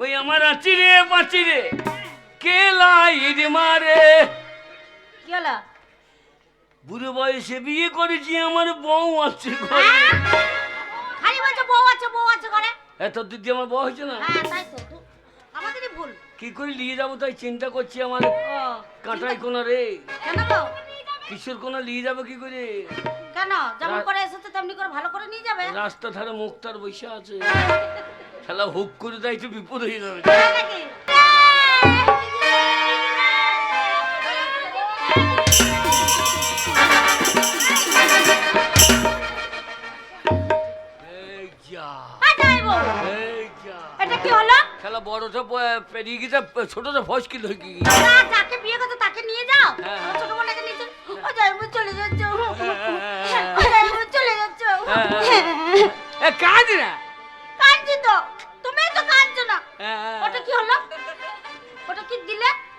ওই আমার আছি রে পাচ্ছি রে কে লাইট মারে? কি হলো? বুড়ো বয়সে বিয়ে করেছি আমার বউ আছে ঘরে। হ্যাঁ? খালি বলছে বউ আছে বউ আছে ঘরে? এত দিদি আমার বউ হয়েছে না? হ্যাঁ তাই তো। আমাদেরই ভুল। কি করে নিয়ে যাব তাই চিন্তা করছি আমার? কাঁটাই কোনা রে কেন গো? কিশোর কোনা নিয়ে যাব কি করে? কেন? যেমন করে এসেছে তেমনি করে ভালো করে নিয়ে যাবে। রাস্তা ধারে মুক্তার বসে আছে। খেলা হুক করে দেয় তো বিপদ হয়ে যাবে। খেলা বড়টা পেরিয়ে গেছে ছোটটা ফসকিল হয়ে গিয়ে যাকে বিয়ে করছ তাকে নিয়ে যাও। হ্যাঁ, হ্যাঁ। ছোট বোনটাকে নিয়ে চল যাচ্ছ। হ্যাঁ, চলে যাচ্ছ। কাজ না।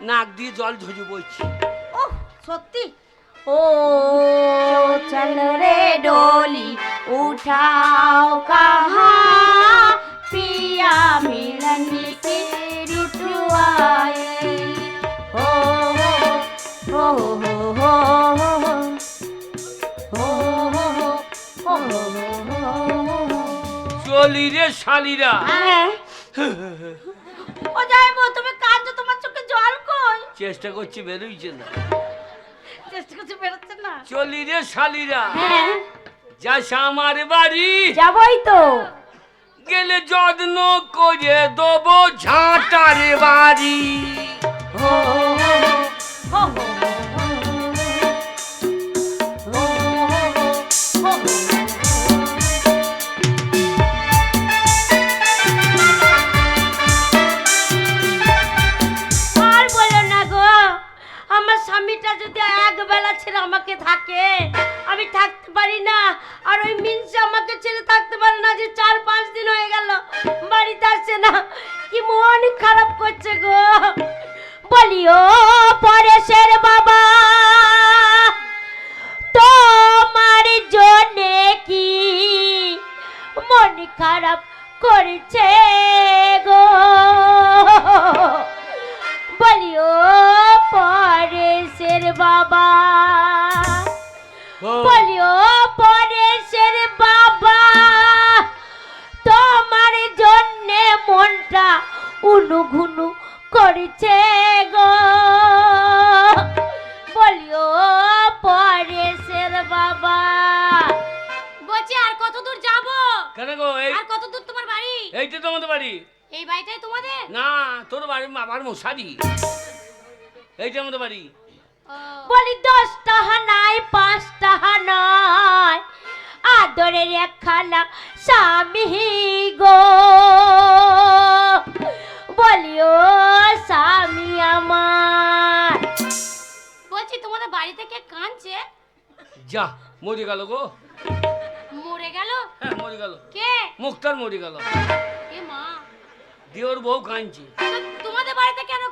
নাক দিয়ে জল ঝরে বইছে ও সত্যি ও চল রে ডলি উঠাও কাহা পিয়া মিলন পে রুটুয়ায় হো হো হো হো চলি রে শালিরা ও যাইবো তুমি কাজ জল কই? চেষ্টা করছি বেরোইছে না। চেষ্টা করছি বেরোচ্ছে না। চলি রে শালিরা। হ্যাঁ। যাস আমার বাড়ি। যাবই তো। গেলে যত্ন করে দেবো ঝাঁটারে বাড়ি।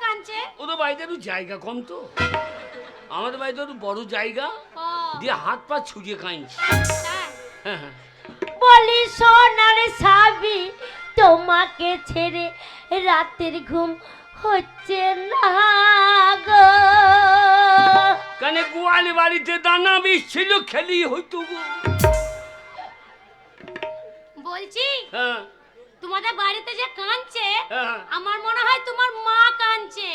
কাঁদছে ওদের বাড়িতে একটু জায়গা কম তো। আমাদের বাড়িতে একটু বড় জায়গা। ও। দিয়ে হাত পা ছুঁড়িয়ে কাঁদছে হ্যাঁ হ্যাঁ। বলি সোনার সাবি তোমাকে ছেড়ে রাতের ঘুম হচ্ছে না গো। কানে গোয়ালি বাড়িতে দানা বিষ ছিল খেলি হইতো গো। বলছি হ্যাঁ। তোমাদের বাড়িতে যে কাঁদছে হ্যাঁ। আমার মনে হয় তোমার মা কাঁদছে।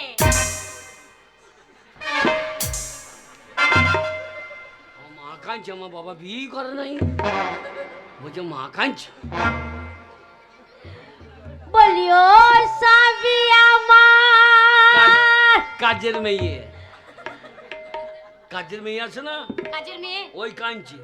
মা কাঁদছে আমার বাবা বিয়ে করে নাই। বলছে মা কাঁদছে। বলিও সাবি আমার। কাজের মেয়ে। কাজের মেয়ে আছে না? কাজের মেয়ে। ওই কাঁদছে।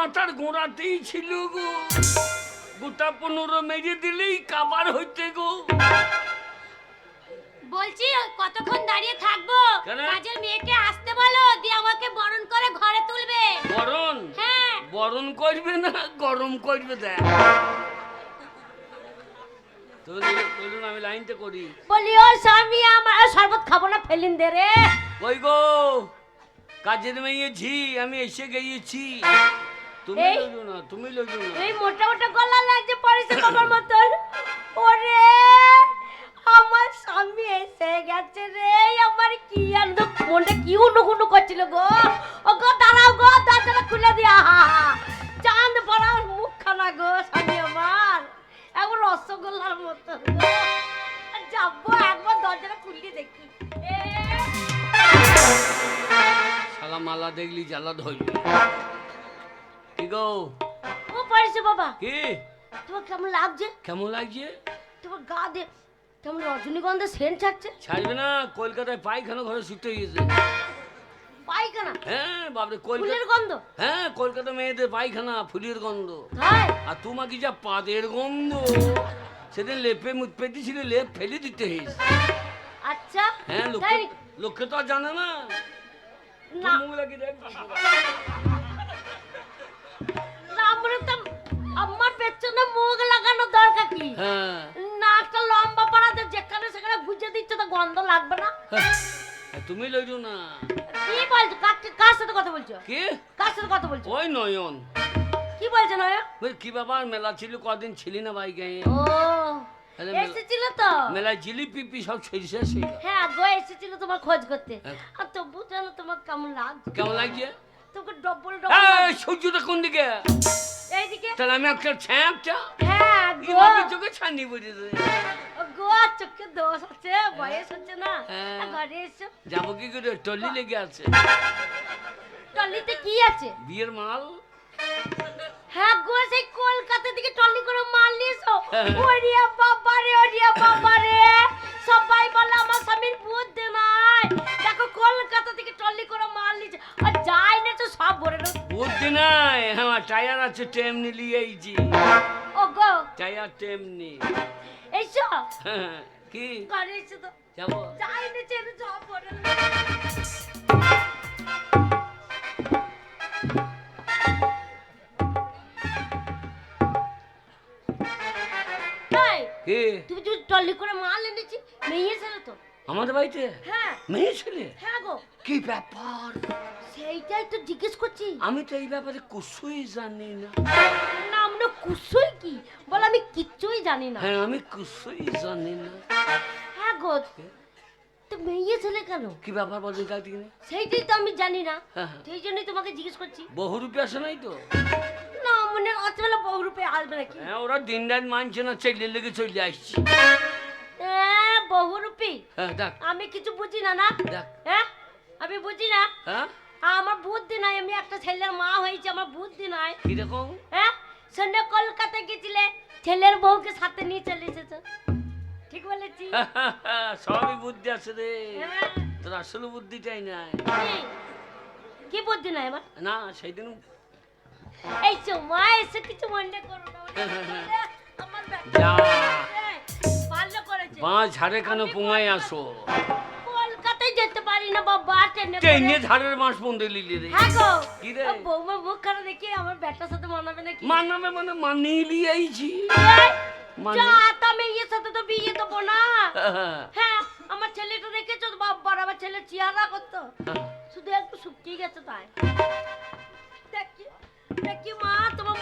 মাথার গোড়াতেই ছিল গো। গোটা পনেরো মেরে দিলেই কাবার হইতে গো। বলছি কতক্ষণ দাঁড়িয়ে থাকব? কাজের মেয়েকে আসতে বলো দিয়ে আমাকে বরণ করে ঘরে তুলবে। বরণ? হ্যাঁ। বরণ করবে না গরম করবে দেখ। বলুন আমি লাইনটা করি। বলি ও স্বামী আমার শরবত খাব না ফেলিন দে রে। ওই গো? কাজের মেয়ে ঝি আমি এসে গিয়েছি তুমি এই- না তুমি লইলো না। এই মোটা মোটা গলা লাগছে পরিষে বাবার মতন। ওরে আমার স্বামী এসে গেছে রে আমার কি আনন্দ মনটা কি উনু উনু করছিল গো? ও গো দাঁড়াও গো দরজাটা খুলে দিয়া। চাঁদ পড়ার মুখখানা গো স্বামী আমার। এখন রসগোল্লার মতো যাব একবার দরজাটা খুলিয়ে দেখি। শালা মালা দেখলি জ্বালা ধরবি কি গো। ও পরিষে বাবা। কি? তোমার কেমন লাগছে? কেমন লাগছে? তোমার গা দে কেমন রজনীগন্ধা সেন্ট ছাড়ছে। ছাড়বে না কলকাতায় পায়খানা ঘরে শুতে গিয়েছে। পায়খানা? হ্যাঁ বাপরে ফুলের গন্ধ? হ্যাঁ কলকাতা মেয়েদের পায়খানা ফুলের গন্ধ। আর তোমাকে যা পাদের গন্ধ সেদিন লেপে মুখ পেতেছিল লেপ ফেলে দিতে হয়েছে। আচ্ছা হ্যাঁ লোকে লোকে তো জানে না। না। মুখ লাগিয়ে দেখ। তো আমার পেছনে মুখ লাগানো দরকার কি? হ্যাঁ। নাকটা লম্বা পাড়াতে যেখানে সেখানে গুজে দিচ্ছে তো গন্ধ লাগবে না। হ্যাঁ, তুমি লইছো না। কি বলছো? কার সাথে কথা বলছো? কি? কার সাথে কথা বলছো? ওই নয়ন। কি বলছো নয় বল, কি ব্যাপার? মেলা ছিল কদিন ছিলি না বাইকে ও আরে এসেছিল তো? মেলায় জিলিপি পি সব ছেড়ে হ্যাঁ গো এসেছিল তোমার খোঁজ করতে। হ্যাঁ। আর তবু যেন তোমার কেমন লাগছে। কেমন লাগছে? তোমাকে ডবল ডবল এই, সূর্যটা কোন দিকে? এইদিকে। তাহলে আমি হ্যাঁ গো চোখে ছানি ও গো চোখে দোষ আছে বয়স হচ্ছে না। হ্যাঁ। ঘরে এসো। যাব কি করে? টলি লেগে আছে। টলিতে কি আছে? বিয়ের মাল? হ্যাঁ গো সেই কলকাতা থেকে টলি করে মাল নিয়েছো? হ্যাঁ। ওরিয়া বাবা রে ওরিয়া বাবা রে। সবাই বলে আমার স্বামীর বুদ্ধি নাই। দেখো কলকাতা থেকে টলি করে মাল নিয়েছে। আর যাই না তো সব ভরে নাও। বুদ্ধি নাই। আমার টায়ার আছে টেমনি লিয়েছি ও গো। টায়ার টেমনি। এইসো হ্যাঁ, কি? ঘরে এসো তো। যাব। যাই না চেনে সব ভরে নাও। কি তুমি যে টলি করে মাল এনেছি মেয়ে ছেলে তো। আমাদের বাড়িতে? হ্যাঁ। মেয়ে ছেলে? হ্যাঁ গো। কি ব্যাপার? সেইটাই তো জিজ্ঞেস করছি। আমি তো এই ব্যাপারে কিছুই জানি না। না আমরা কুসুই কি? বল আমি কিচ্ছুই জানি না। হ্যাঁ আমি কিছুই জানি না। হ্যাঁ গো তো মেয়ে ছেলে কেন? কি ব্যাপার বলছেন কাকি সেইটাই তো আমি জানি না। হ্যাঁ, হ্যাঁ। সেই জন্যই তোমাকে জিজ্ঞেস করছি। বহু রূপে আসে নাই তো? মানে অতবেলা বহু রূপে আসবে নাকি? হ্যাঁ ওরা দিন রাত মানছে না চলে লেগে চলে আসছে। হ্যাঁ বহু রূপী। হ্যাঁ দেখ। আমি কিছু বুঝি না না? দেখ। হ্যাঁ আমি বুঝি না? হ্যাঁ? আমার বুদ্ধি নাই আমি একটা ছেলের মা হয়েছে আমার বুদ্ধি নাই। কীরকম? হ্যাঁ সন্ধ্যে কলকাতা গেছিলে ছেলের বউকে সাথে নিয়ে চলে এসেছ। ঠিক বলেছি? সবই বুদ্ধি আছে রে। হ্যাঁ। তোর আসলে বুদ্ধিটাই নাই। কি? বুদ্ধি নাই আমার না সেই দিন এই মা এসে কিছু মনে করো না আমার যা। ভালো করেছে। বাঁ ঝাড়ে কেন পুঙায় আসো? কলকাতায় যেতে পারি না বাবা ট্রেনে ট্রেনে ঝাড়ের মাস বন্ধ লিলি রে। হ্যাঁ গো। কি রে? বৌমা মুখ খারাপ দেখি আমার ব্যাটার সাথে মানাবে নাকি? মানাবে মানে মানিয়ে লিয়েছি এই, মানে? যা তা মেয়ের সাথে তো বিয়ে দেবো না। হ্যাঁ আমার ছেলেটা রেখেছো তো বাবার আমার ছেলে চেহারা করতো শুধু একটু শুকিয়ে গেছে তাই। দেখি। মা তোমার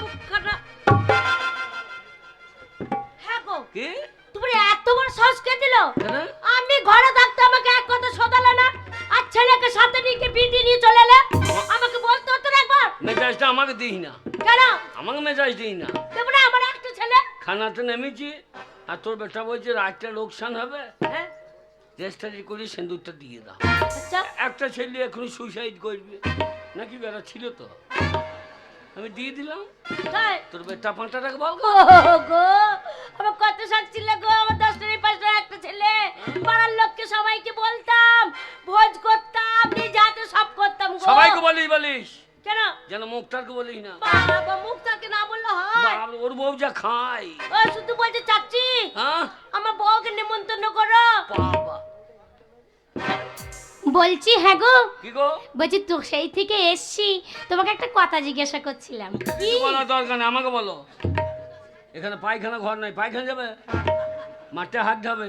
হ্যাঁ গো কি? তুমি এত বড় সাহস কে দিল? আমি ঘরে থাকতে আমাকে এক কথা শোধালে না আর ছেলেকে সাথে নিয়ে গিয়ে নিয়ে চলে এলে? আমাকে বলতে হতো না একবার? মেজাজটা আমাকে দিই না। কেন? আমাকে মেজাজ দিই না। দেবো না আমার একটা ছেলে। খানাতে নেমেছি আর তোর বেটা বলছে রাতটা লোকসান হবে। হ্যাঁ? রেজিস্টারি করে সিন্দুরটা দিয়ে দাও। আচ্ছা। একটা ছেলে এখন সুইসাইড করবে। নাকি বেড়া ছিল তো? আমি দিয়ে দিলাম। তাই? তোর বেটা পাঁচটা টাকা বল ও গো আমার কত শখ ছিল গো আমার দশ টাকা পাঁচ টাকা একটা ছেলে। পাড়ার লোককে সবাইকে বলতাম ভোজ করতাম নিজে হাতে সব করতাম গো। সবাইকে বলিস বলিস। কেন? যেন মুখটাকে বলিস না। বাবা মুখ তাকে না বললে হয়। ওর বউ যা খায়। ও শুধু বলছে চাচ্ছি হ্যাঁ? আমার বউকে নিমন্ত্রণ করো। বাবা। বলছি হ্যাঁ গো। কি গো? বলছি তো সেই থেকে এসছি। তোমাকে একটা কথা জিজ্ঞাসা করছিলাম। কি? বলার দরকার নেই আমাকে বলো। এখানে পায়খানা ঘর নাই পায়খানা যাবে? মাঠে হাত যাবে?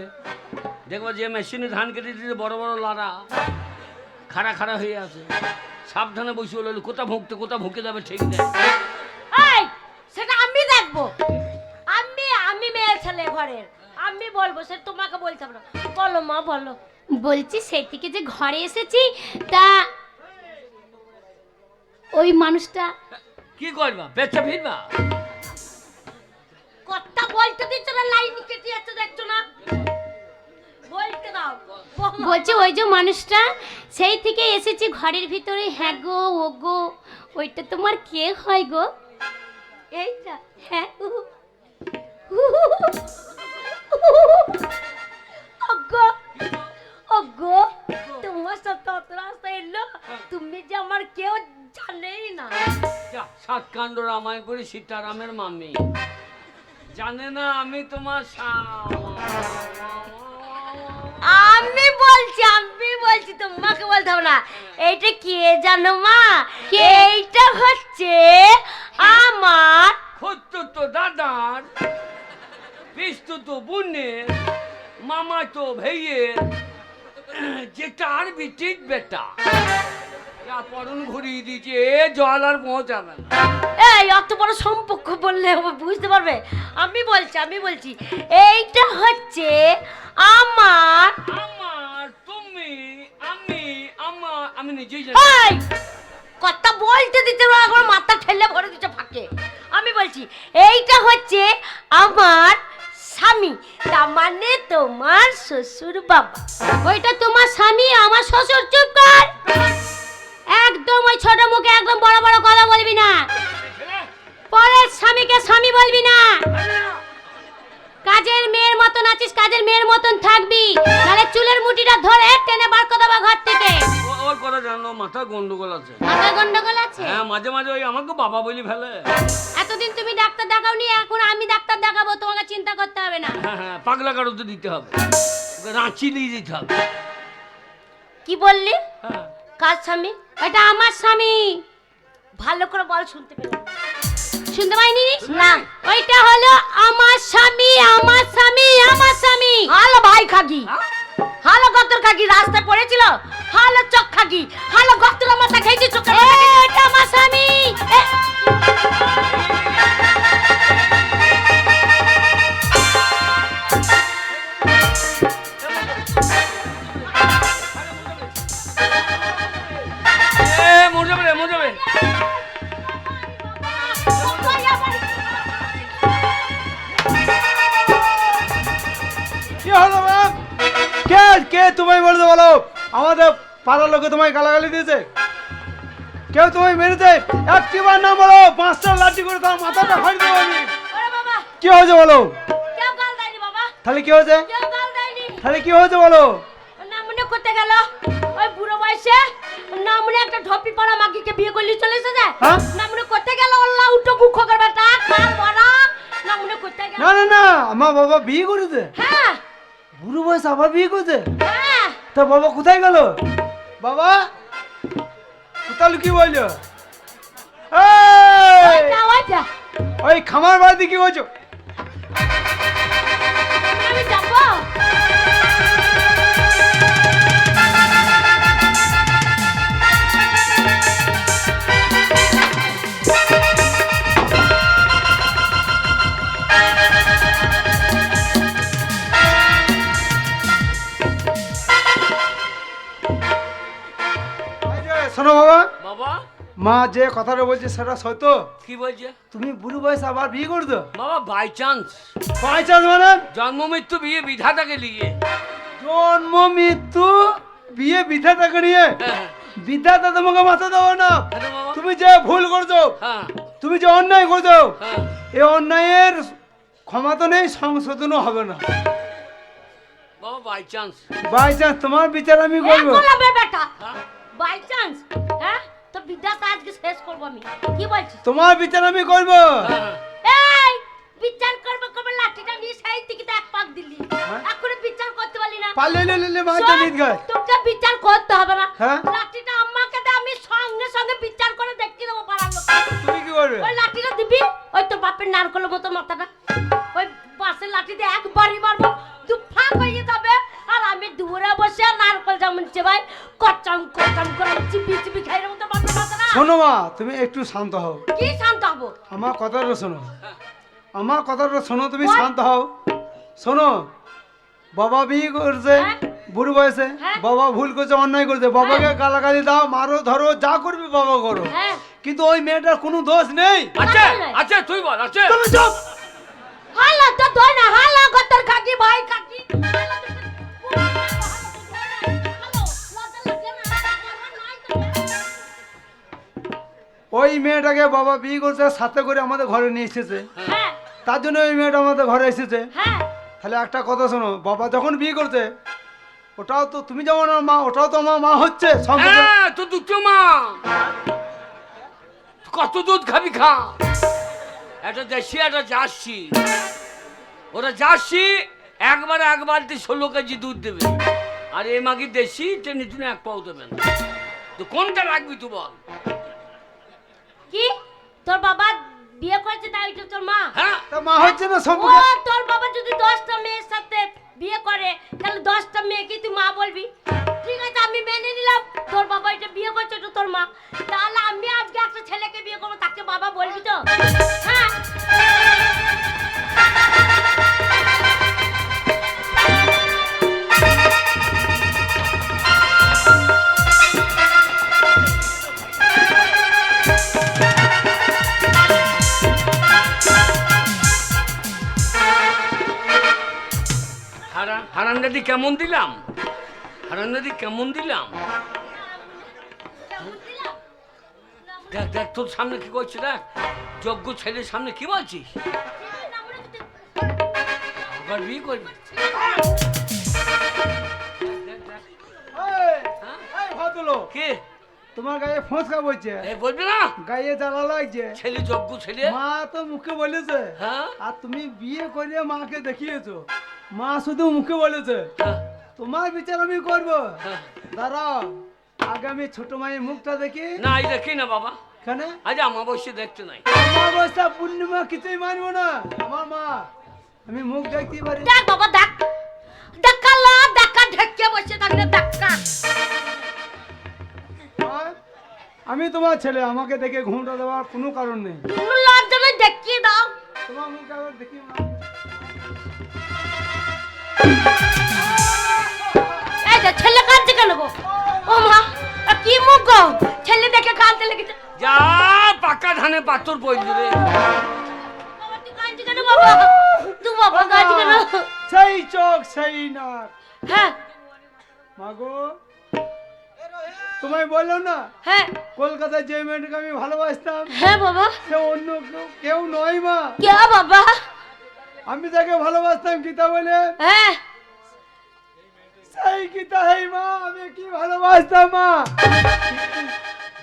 দেখব যে মেশিনে ধান কেটে দিতে বড় বড় লাড়া খাড়া খাড়া হয়ে আছে। সাবধানে বসে হলো কোথা ভুঁকতে কোথা ভুঁকে যাবে ঠিক নেই। এই সেটা আমি দেখব। আমি আমি মেয়ে ছেলে ঘরের। আমি বলব সে তোমাকে বলতে না বলো মা বলো। বলছি সেই থেকে যে ঘরে এসেছি তা ওই মানুষটা কি করবা? বেচা ফিরবা? কথা বলতে দিচ্ছ না লাইন কেটে যাচ্ছে দেখছ না? বলতে দাও বলো। বলছি ওই যে মানুষটা সেই থেকে এসেছি ঘরের ভিতরে। হ্যাঁ গো ও গো ওইটা তোমার কে হয় গো? এইটা হ্যাঁ রামায়ণ করে সীতারামের মামি। জানে না আমি তোমার আমি বলছি আমি বলছি তোমাকে বলতে হবে না। এইটা কে জানো মা? এইটা হচ্ছে আমার খদ্দ তো দাদার পিস্তু তো বোনের মামা তো ভাইয়ের যেটা আর বিটির বেটা। যা পরন ঘুরিয়ে দিয়েছে এ জল আর পৌঁছাবে না। এই অত বড় সম্পর্ক বললে বুঝতে পারবে? আমি বলছি আমি বলছি এইটা হচ্ছে আমার আমার তুমি আমি আমার আমি নিজেই জানি। এই কথা বলতে দিতে একবার মাথা ঠেলে ভরে দিতে ফাঁকে। আমি বলছি এইটা হচ্ছে আমার স্বামী তার মানে তোমার শ্বশুর বাবা ওইটা তোমার স্বামী আমার শ্বশুর চুপ কর। একদম ওই ছোট মুখে একদম বড় বড় কথা বলবি না। পরের স্বামীকে স্বামী বলবি না। কাজের মেয়ের মতন আছিস কাজের মেয়ের মতন থাকবি। তাহলে চুলের মুঠিটা ধরে টেনে বার করে দেবো ঘর থেকে। ওর কথা জানো মাথা গন্ডগোল আছে। মাথায় গন্ডগোল আছে? হ্যাঁ মাঝে মাঝে ওই আমাকে বাবা বলি ফেলে। এতদিন তুমি ডাক্তার দেখাওনি এখন আমি ডাক্তার দেখাবো তোমাকে চিন্তা করতে হবে না। হ্যাঁ হ্যাঁ পাগলা কারোতে দিতে হবে? রাঁচি নিয়ে যেতে হবে। কি বললি? কাজ কার স্বামী? ওইটা আমার স্বামী। ভালো করে বল শুনতে পেলাম। শুনতে পাইনি? না। ওইটা হলো আমার স্বামী। লোকে তোমায় গালাগালি দিয়েছে? কেউ তোমায় মেরেছে? একটিবার না বলো পাঁচটা লাঠি করে তার মাথাটা ফাড়ি দেবো আমি কি হয়েছে বলো? গাল তাহলে কি হয়েছে? গাল তাহলে কি হয়েছে বলো? নামুনে করতে গেল? ওই বুড়ো বয়সে নামুনে একটা ঢপি পাড়া মাগিকে বিয়ে করলি চলে এসেছে? হ্যাঁ? নামুনে করতে গেল ওল্লা উঠো মুখ করবে তা কাল বড়। নামুনে করতে গেল? না না না আমার বাবা বিয়ে করেছে। হ্যাঁ। বুড়ো বয়স আবার বিয়ে করেছে? হ্যাঁ। তা বাবা কোথায় গেল? বাবা কোথায় কি বলল ওই খামার বাড়িতে কি বলছো শোনো বাবা। বাবা। মা যে কথাটা বলছে সেটা সত্য। কি বলছে? তুমি বুড়ো বয়স আবার বিয়ে করছ? বাবা বাই চান্স বাই চান্স মানে? জন্ম মৃত্যু বিয়ে বিধাতাকে নিয়ে। জন্ম মৃত্যু বিয়ে বিধাতাকে নিয়ে? বিধাতা তোমাকে মাথা দেবো না। তুমি যে ভুল করছ হ্যাঁ। তুমি যে অন্যায় করছ হ্যাঁ। এই অন্যায়ের ক্ষমা তো নেই সংশোধনও হবে না। বাবা বাই চান্স বাই চান্স তোমার বিচার আমি করব। বেটা। হ্যাঁ। বাই চান্স হ্যাঁ? তো বিদ্যাটা আজকে শেষ করব আমি। কি বলছিস? তোমার বিচার আমি করব। এই বিচার করবে করবে লাঠিটা নিয়ে সেই তো এক পাক দিলি। এখন বিচার করতে পারলি না। পারলে লে লে মাছ শোন, নিত গাছ তোকে বিচার করতে হবে না। হ্যাঁ? লাঠিটা আমাকে দে আমি সঙ্গে সঙ্গে বিচার করে দেখতে দেবো পাড়ার লোক তুমি কি করবে? ওই লাঠিটা দিবি? ওই তোর বাপের নারকলের মতো মাথাটা। ওই বাসের লাঠিতে একবারই মারবো। দু ফাঁক হয়ে যাবে। আর আমি দূরে বসে নারকল যেমন চেবাই কচাম কচাম শোনো মা তুমি একটু শান্ত হও। কি শান্ত হব? আমার কথাটা শোনো। আমার কথাটা শোনো তুমি শান্ত হও। শোনো বাবা বিয়ে করছে হ্যাঁ। বুড়ো বয়সে। হ্যাঁ। বাবা ভুল করছে অন্যায় করছে। বাবাকে গালাগালি দাও মারো ধরো যা করবি বাবা করো। হ্যাঁ? কিন্তু ওই মেয়েটার কোনো দোষ নেই। আছে। আছে? তুই বল আছে। তুমি চুপ! হালা তো না হালা গতর কাকি ভাই কাকি ওই মেয়েটাকে বাবা বিয়ে করছে সাথে করে আমাদের ঘরে নিয়ে এসেছে। হ্যাঁ। তার জন্য ওই মেয়েটা আমাদের ঘরে এসেছে। হ্যাঁ। তাহলে একটা কথা শোনো বাবা যখন বিয়ে করছে ওটাও তো তুমি যেমন আমার মা ওটাও তো আমার মা হচ্ছে হ্যাঁ তো দুটো মা। কত দুধ খাবি খা। একটা দেশি একটা জার্সি। ওরা জার্সি একবার এক বালতি ষোলো কেজি দুধ দেবে। আর এ মাগি দেশি? টেনে টুনে এক পাও দেবে না। তো কোনটা রাখবি তুই বল। কি? তোর বাবা বিয়ে করেছে তাই তো তোর মা। হ্যাঁ। তা মা হচ্ছে না সম্পর্ক ও তোর বাবা যদি দশটা মেয়ের সাথে বিয়ে করে তাহলে 10টা মেয়ে কি তুই মা বলবি। ঠিক আছে আমি মেনে নিলাম। তোর বাবা এটা বিয়ে করছে তো তোর মা। তাহলে আমি আজকে একটা ছেলেকে বিয়ে করব তাকে বাবা বলবি তো? হ্যাঁ? হারান হারান কেমন দিলাম? হারান দাদি কেমন দিলাম? দেখ দেখ তোর সামনে কি করছে দেখ। যজ্ঞ ছেলের সামনে কি বলছিস? আবার বিয়ে করবি? কে? তোমার গায়ে ফোঁসকা বলছে বলবি না? গায়ে জ্বালা লাগছে। ছেলে যজ্ঞ ছেলে? মা তো মুখে বলেছে হ্যাঁ? আর তুমি বিয়ে করে মাকে দেখিয়েছো। মা শুধু মুখে বলেছে হ্যাঁ, তোমার বিচার আমি করব। হ্যাঁ। দাঁড়াও আগে আমি ছোট মায়ের মুখটা দেখি। না এই দেখি না বাবা। কেন? আজ আমাবস্যা দেখতে নাই। অমাবস্যা পূর্ণিমা কিছুই মানবো না। আমার মা আমি মুখ দেখতে পারি। দেখ বাবা দেখ। দেখা লা দেখা ঢেকে বসে থাকলে দেখা। আমি তোমার ছেলে আমাকে দেখে ঘুমটা দেওয়ার কোনো কারণ নেই। কোনো লজ্জা নেই দেখিয়ে দাও। তোমার মুখ একবার দেখি মা। এই যে ছেলে কাঁদছে কেন গো? ও মা কি মুখ গো? ছেলে দেখে কাঁদতে লেগেছে। যা পাকা ধানে পাথর পড়লি রে। বাবা তুই কাঁদছি কেন বাবা? তুই বাবা কাঁদছি কেন? সেই চোখ সেই নাক। হ্যাঁ। মাগো তোমায় বললাম না? হ্যাঁ। কলকাতায় যে মেয়েটাকে আমি ভালোবাসতাম হ্যাঁ বাবা। সে অন্য কেউ কেউ নয় মা। কে বাবা? আমি তাকে ভালোবাসতাম গীতা বলে। হ্যাঁ। সেই গীতা হেই মা আমি কি ভালোবাসতাম মা?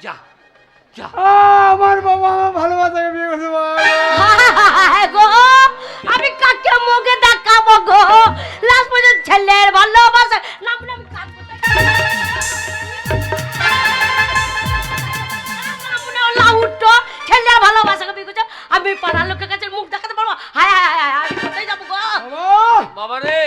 যা যা। আমার বাবা আমার ভালোবাসাকে বিয়ে করছে মা। গো। আমি কাকে মুখে দেখাবো গো? লাস্ট পর্যন্ত ছেলের ভালোবাসা। না আমি কাঁদবো ছেলের ভালোবাসাকে বিয়ে করছে। আমি পাড়ার লোকের কাছে মুখ দেখাতে পারব হায় হায় হায় হায়, আমি কোথায় যাব গো বাবা বাবা রে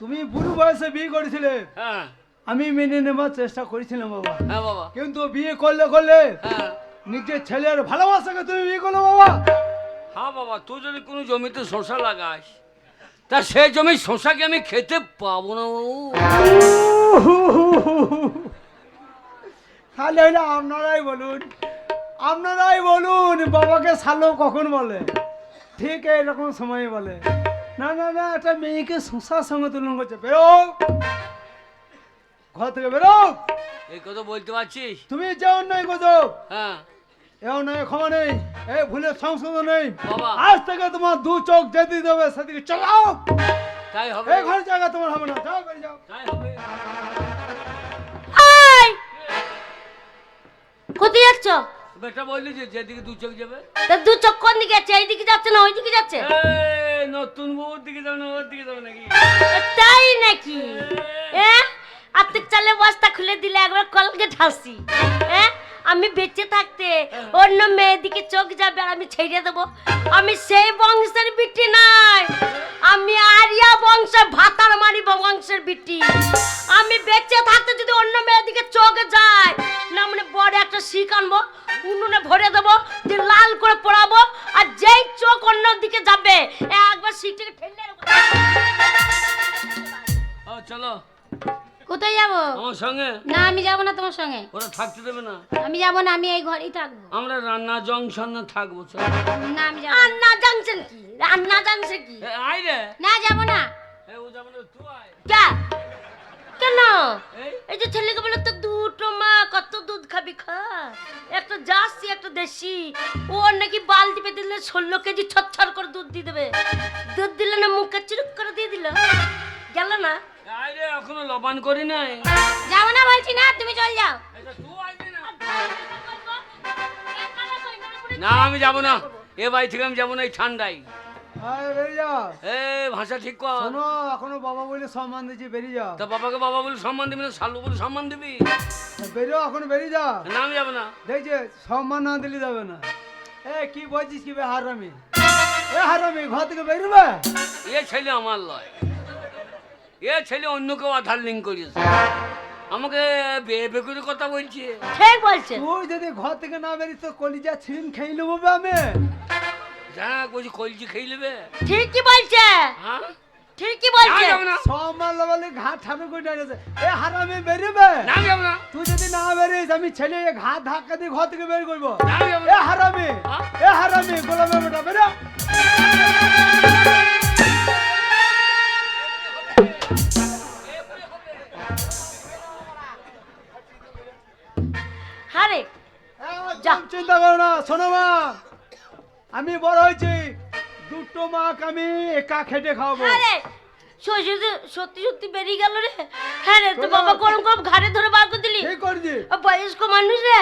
তুমি বুড়ো বয়সে বিয়ে করেছিলে। হ্যাঁ। আমি মেনে নেবার চেষ্টা করেছিলাম বাবা। হ্যাঁ বাবা। কিন্তু বিয়ে করলে করলে হ্যাঁ। নিজের ছেলের ভালোবাসাকে তুমি বিয়ে করল বাবা। হ্যাঁ বাবা তুই যদি কোনো জমিতে শসা লাগাস তা সেই জমি শশাকে আমি খেতে পাবো না তাহলে হইলে আপনারাই বলুন। আপনারাই বলুন বাবাকে সালো কখন বলে? ঠিক এরকম সময় বলে। না না না একটা মেয়েকে শোষার সঙ্গে তুলনা করছে। বেরো। ঘর থেকে বেরো। এই কথা বলতে পারছিস? তুমি যে অন্যায় করছ হ্যাঁ। এ অন্যায় ক্ষমা নেই এই ভুলের সংশোধন নেই। বাবা। আজ থেকে তোমার দু চোখ যেতে দেবে সেদিকে চলাও। তাই হবে। এই ঘরের জায়গা তোমার হবে না যাও বেরিয়ে যাও। তাই হবে। কোথায় যাচ্ছ? বেটা বললি যে যেদিকে দু চোখ যাবে। তা দু চোখ কোন দিকে যাচ্ছে? এইদিকে যাচ্ছে না ওইদিকে যাচ্ছে? এই, নতুন বউর দিকে যাবে না ওর দিকে যাবে নাকি? তাই নাকি? এ আত্মিক চালে বস্তা খুলে দিলে একবার কলকে ঢালছি। হ্যাঁ আমি বেঁচে থাকতে অন্য মেয়েদিকে চোখ যাবে আর আমি ছেড়ে দেবো। আমি সেই বংশের বিটি নাই আমি আরিয়া বংশের ভাতার মারি বংশের বিটি। আমি বেঁচে থাকতে যদি অন্য মেয়ের দিকে চোখ যায় না মানে বড় একটা শিখ আনব উনুনে ভরে দেবো দিয়ে লাল করে পড়াবো আর যেই চোখ অন্য দিকে যাবে একবার শিখটাকে ফেললে ও চলো। কোথায় যাব? আমার সঙ্গে? না আমি যাব না তোমার সঙ্গে। ওরা থাকতে দেবে না। আমি যাব না আমি এই ঘরেই থাকব। আমরা রান্না জংশনে থাকব না আমি যাব রান্না কি রান্না কি? আয় রে। না যাব না। এ, ও যাবে না, তুই আয়। কে কেন? এই, যে ছেলেকে বলে তো দুটো মা কত দুধ খাবি খা। একটা জার্সি একটা দেশি। ও নাকি বালতি পেতে দিলে ষোলো কেজি ছচ্ছর করে দুধ দিয়ে দেবে। দুধ দিলে না মুখে চুরুক করে দিয়ে দিল। গেল না? আয় রে এখনও লবান করি নাই। যাব না বলছি না তুমি চল যাও। না। আমি যাব না। এ বাড়ি থেকে আমি যাব না এই ঠান্ডায়। বেরিয়ে যা এ ভাষা ঠিক কর। শোনো এখনও বাবা বলে সম্মান দিচ্ছি বেরিয়ে যা তা বাবাকে বাবা বলে সম্মান দিবি না শালু বলে সম্মান দিবি? এখন বেরিয়ে যা না আমি যাব না। দেখছে সম্মান না দিলে যাবে না। এ কি বলছিস কি বে হারামি? এ হারামি ঘর থেকে বেরোবে? এ ছেলে আমার লয়। এ ছেলে অন্য কেউ আধার লিঙ্ক করিয়েছে আমাকে বে- বেকুরি কথা বলছে। ঠিক বলছে। তুই যদি ঘর থেকে না বেরিস তো কলিজা ছিন খেয়ে নেব আমি। যা বলছি কলজি খেয়ে নেবে। ঠিকই বলছে। হ্যাঁ? ঠিকই বলছে। সম্মান লবলে ঘাট ঠানো করে দাঁড়িয়েছে এ হারামি বেরোবে? না আমি যাব না। তুই যদি না বেরিস আমি ছেলে ঘাট ধাক্কা দিয়ে ঘর থেকে বের করব। না আমি যাব এ হারামি হ্যাঁ? এ হারামি গোলামের বেটা বেরো। হারে চিন্তা করো না শোনো মা। আমি বড় হয়েছি। দুটো মাক আমি একা খেটে খাওয়াবো। আরে শ্বশুর যে সত্যি সত্যি বেরিয়ে গেল রে। হ্যাঁ রে তো বাবা গরম গরম ঘাড়ে ধরে বার করে দিলি। ঠিক করছি। ও বয়স্ক মানুষ রে।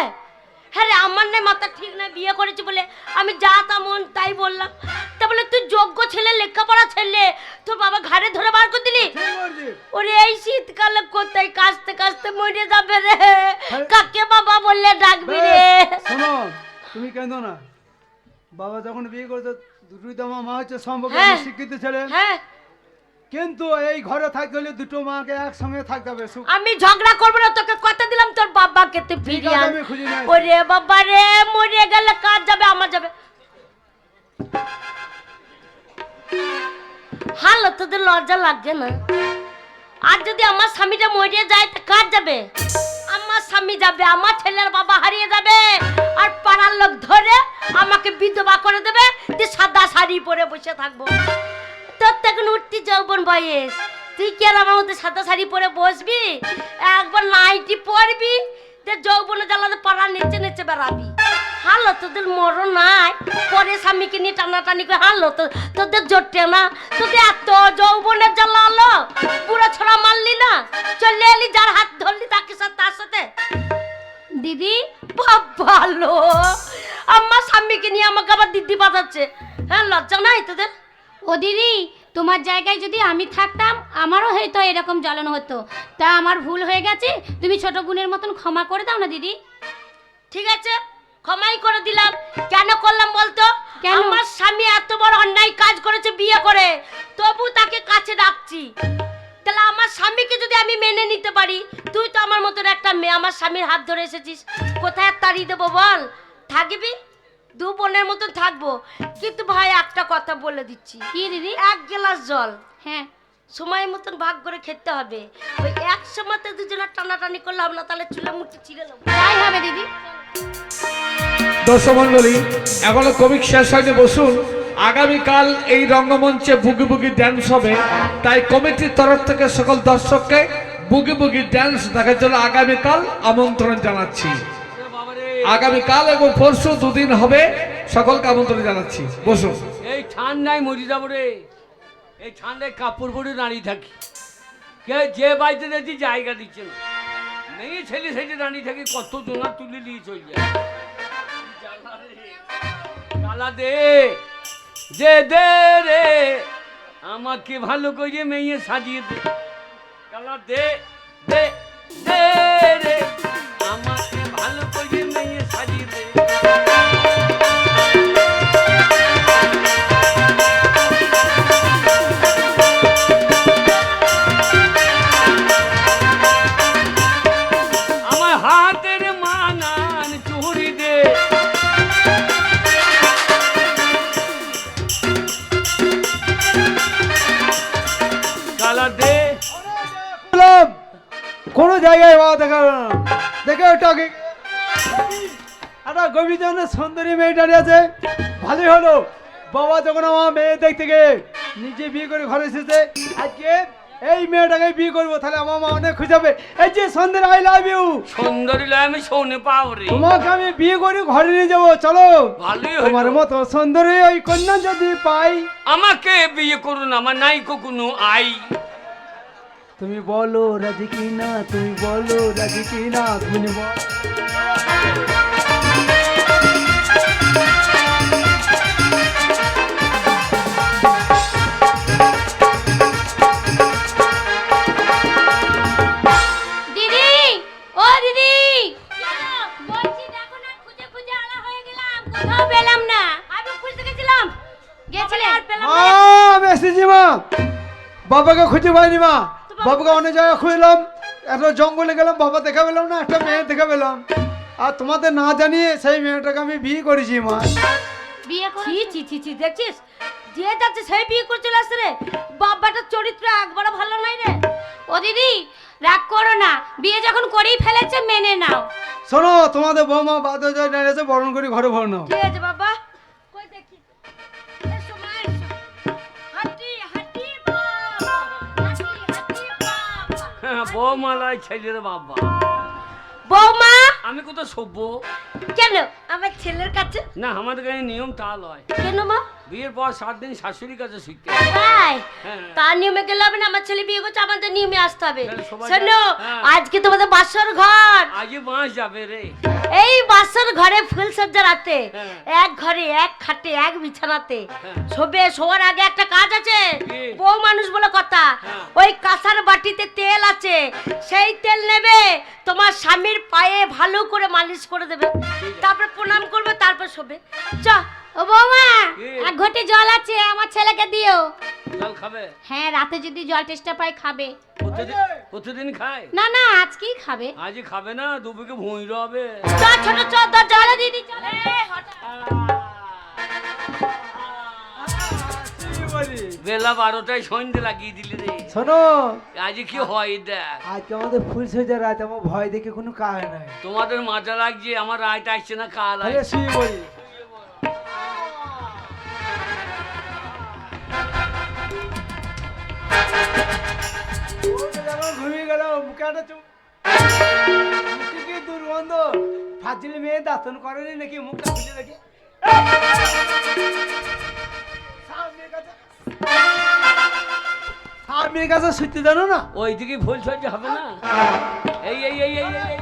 হ্যাঁ রে আমার নাই মাথা ঠিক নাই বিয়ে করেছি বলে আমি যা তা মন তাই বললাম। তা বলে তুই যোগ্য ছেলে লেখাপড়া ছেলে তোর বাবা ঘাড়ে ধরে বার করে দিলি? ওরে এই শীতকালে কোথায় কাশতে কাশতে মরে যাবে রে? কাকে বাবা বললে ডাকবি রে? শোনো তুমি কেন না। বাবা যখন বিয়ে করতো দুটোই তো মা হচ্ছে সম্পর্কে হ্যাঁ। শিক্ষিত ছেলে। হ্যাঁ। কিন্তু এই ঘরে থাকতে হলে দুটো মাকে একসঙ্গে থাকতে হবে আমি ঝগড়া করব না তোকে কথা দিলাম তোর বাবাকে তুই ফিরিয়ে আন। ওরে বাবা রে মরে গেলে কাজ যাবে আমার যাবে। হালো তোদের লজ্জা লাগছে না? আর যদি আমার স্বামীটা মরে যায় তা কাজ যাবে? আমার স্বামী যাবে, আমার ছেলের বাবা হারিয়ে যাবে। আর পাড়ার লোক ধরে আমাকে বিধবা করে দেবে, যে সাদা শাড়ি পরে বসে থাকব। তোর তো এখন উঠতি যৌবন বয়স। তুই কি আর আমার মধ্যে সাদা শাড়ি পরে বসবি? একবার নাইটি পরবি, যে যৌবনে জ্বালাতে পাড়ার নেচে নেচে বেড়াবি। হালো তোদের মরণ নাই। পরে স্বামীকে নিয়ে টানাটানি করে হালো তো তোদের জোটে না? তোদের এত যৌবনের জ্বালা হলো পুরো ছড়া মারলি না? চলে এলি যার হাত ধরলি তাকে সাথে তার সাথে? দিদি ভালো। আমার স্বামীকে নিয়ে আমাকে আবার দিদি বাজাচ্ছে হ্যাঁ লজ্জা নাই তোদের? ও দিদি তোমার জায়গায় যদি আমি থাকতাম আমারও হয়তো এরকম জ্বালানো হতো। তা আমার ভুল হয়ে গেছে তুমি ছোট বোনের মতন ক্ষমা করে দাও না দিদি। ঠিক আছে। ক্ষমাই করে দিলাম। কেন করলাম বলতো? আমার স্বামী এত বড় অন্যায় কাজ করেছে বিয়ে করে। তবু তাকে কাছে ডাকছি তাহলে আমার স্বামীকে যদি আমি মেনে নিতে পারি তুই তো আমার মতন একটা মেয়ে আমার স্বামীর হাত ধরে এসেছিস। কোথায় তাড়িয়ে দেবো বল? থাকবি? দু বোনের মতন থাকব। কিন্তু ভাই একটা কথা বলে দিচ্ছি। কি দিদি? এক গ্লাস জল। হ্যাঁ। সময় মতন ভাগ করে খেতে হবে। ওই এক সময়তে দুজনের টানাটানি করলাম না তাহলে চুলে মুটি চিড়ে নেব তাই হবে দিদি। দর্শক মন্ডলী এখনও কমিক শেষ হয়নি, বসুন। আগামীকাল এই রঙ্গমঞ্চে বুগি বুগি ড্যান্স হবে। তাই কমিটির তরফ থেকে সকল দর্শককে বুগি বুগি ড্যান্স দেখার জন্য আগামীকাল আমন্ত্রণ জানাচ্ছি। আগামীকাল এবং পরশু দুদিন হবে, সকলকে আমন্ত্রণ জানাচ্ছি। বসুন। এই ঠান্ডায় মরি যাব রে। এই ঠান্ডায় কাপড় পরে দাঁড়িয়ে থাকি। কে যে বাড়িতে দেখছি জায়গা দিচ্ছে না। মেয়ে ছেলে ছেলে দাঁড়িয়ে থাকি কত জোনা তুলে নিয়ে চলে যায়। জ্বালা দে। যে দে রে, আমাকে ভালো করে মেয়ে সাজিয়ে দে। জ্বালা দে দে রে আমাকে জনের সুন্দরী মেয়ে দাঁড়িয়ে আছে ভালোই হলো। বাবা যখন আমার মেয়ে দেখতে গিয়ে নিজে বিয়ে করে ঘরে এসেছে আজকে এই মেয়েটাকে বিয়ে করব তাহলে আমার মা অনেক খুশি হবে। এই যে সন্ধ্যে আই লাভ ইউ সুন্দরী লয় আমি শোনে পাও রে তোমাকে আমি বিয়ে করে ঘরে নিয়ে যাব চলো। ভালোই তোমার মতো সুন্দরী ওই কন্যা যদি পাই। আমাকে বিয়ে করুন আমার নাই কোনো আই। তুমি বলো রাজি কিনা তুমি বলো রাজি কিনা তুমি বলো। মা বাবাকে খুঁজে পাইনি মা। বাবাকে অনেক জায়গায় খুঁজলাম একটা জঙ্গলে গেলাম বাবা দেখা পেলাম না একটা মেয়ে দেখা পেলাম। আর তোমাদের না জানিয়ে সেই মেয়েটাকে আমি বিয়ে করেছি মা। বিয়ে করে ছি ছি ছি ছি দেখছিস? যে যাচ্ছে সেই বিয়ে করে চলে আসছে রে। বাবাটার চরিত্র একবারও ভালো নাই রে। ও দিদি রাগ করো না। বিয়ে যখন করেই ফেলেছে মেনে নাও। শোনো তোমাদের বৌমা বাদ দাঁড়িয়েছে বরণ করে ঘরে ভর ঠিক আছে বাবা। বাবা বৌমালায় ছেলের বাবা। বৌমা? আমি কত সভ্য কেন? আমার ছেলের কাছে? না আমাদের কাছে নিয়ম তা লয়। কেন মা? বিয়ের পর সাত দিন শাশুড়ির কাছে শিখতে তাই? হ্যাঁ তার নিয়মে গেলে হবে না আমার ছেলে বিয়ে করছে আমাদের নিয়মে আসতে হবে। শোনো হ্যাঁ। আজকে তোমাদের বাসর ঘর। আজই বাঁশ যাবে রে। এই বাসর ঘরে ফুল সজ্জা রাতে হ্যাঁ। এক ঘরে এক খাটে এক বিছানাতে। হ্যাঁ। শোবে শোয়ার আগে একটা কাজ আছে? বউ মানুষ বলে কথা হ্যাঁ। ওই কাঁসার বাটিতে তেল আছে। সেই তেল নেবে তোমার স্বামীর পায়ে ভালো করে মালিশ করে দেবে। তারপর প্রণাম করবে তারপর শোবে। চ ও বৌমা এক ঘটি জল আছে আমার ছেলেকে দিও। জল খাবে? হ্যাঁ রাতে যদি জল টেস্টা পায় খাবে। প্রতিদিন খায়? না না আজকেই খাবে। আজই খাবে না দুপুরে ভুঁই হবে। চ ছোট চ দরজা জল দিদি চলে। কি বলি? বারোটায় সন্ধে লাগিয়ে দিলি রে। শোনো। আজকে কি হয় দেখ? আজকে আমাদের ফুল সজ্জা রাত আমার ভয় দেখে কোনো কাজ নাই। তোমাদের মাথা লাগছে আমার রায়টা আসছে না কাল আসছে। শুয়ে বলি ঘুমিয়ে গেল মুখে চুপ দুর্গন্ধ? ফাজিল মেয়ে দাঁতন করেনি নাকি? মুখটা খুলে কাছে আর কাছে শুতে জানো না ওই দিকে ভুল সহ্য হবে না এই এই এই এই